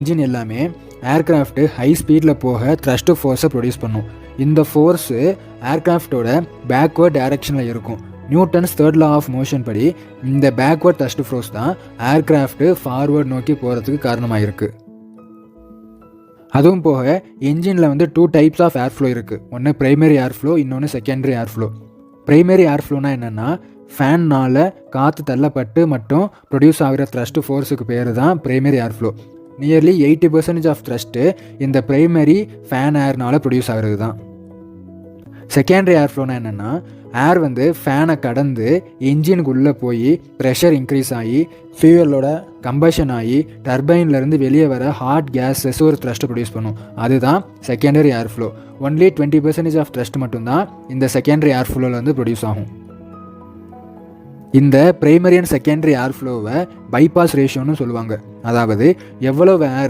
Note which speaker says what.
Speaker 1: Engine எல்லாமே aircraft high ஸ்பீடில் போக த்ரஸ்ட் ஃபோர்ஸை ப்ரொடியூஸ் பண்ணும். இந்த ஃபோர்ஸு ஏர்க்ராஃப்டோட பேக்வேர்ட் டைரக்ஷனில் இருக்கும். Newton's third law of motion படி இந்த பேக்வர்ட் த்ரஸ்ட் ஃபோர்ஸ் தான் ஏர்கிராஃப்ட்டு ஃபார்வர்ட் நோக்கி போகிறதுக்கு காரணமாக இருக்குது அதுவும் போக என்ஜினில் வந்து two types of air flow இருக்குது ஒன்று ப்ரைமரி ஏர் ஃப்ளோ இன்னொன்று secondary air flow primary air ஃப்ளோனா என்னென்னா ஃபேன்னால் காற்று தள்ளப்பட்டு மட்டும் ப்ரொடியூஸ் ஆகிற த்ரஸ்ட் ஃபோர்ஸுக்கு பேர் தான் primary air flow nearly eighty percentage of thrust இந்த ப்ரைமரி ஃபேன் ஏர்னால் ப்ரொடியூஸ் ஆகிறது தான் செகண்டரி ஏர் ஃப்ளோனா என்னென்னா ஏர் வந்து ஃபேனை கடந்து இன்ஜினுக்குள்ளே போய் ப்ரெஷர் இன்க்ரீஸ் ஆகி ஃபியூவலோட கம்பஷன் ஆகி டர்பைன்லேருந்து வெளியே வர ஹாட் கேஸஸ் ஒரு த்ரஸ்ட்டை ப்ரொடியூஸ் பண்ணும். அதுதான் secondary air flow only twenty percentage of thrust மட்டும்தான் இந்த செகண்டரி ஏர் ஃப்ளோவில் வந்து ப்ரொடியூஸ் ஆகும். இந்த பிரைமரி அண்ட் செகண்டரி ஏர் ஃப்ளோவை பைபாஸ் ரேஷியோன்னு சொல்லுவாங்க. அதாவது எவ்வளவு ஏர்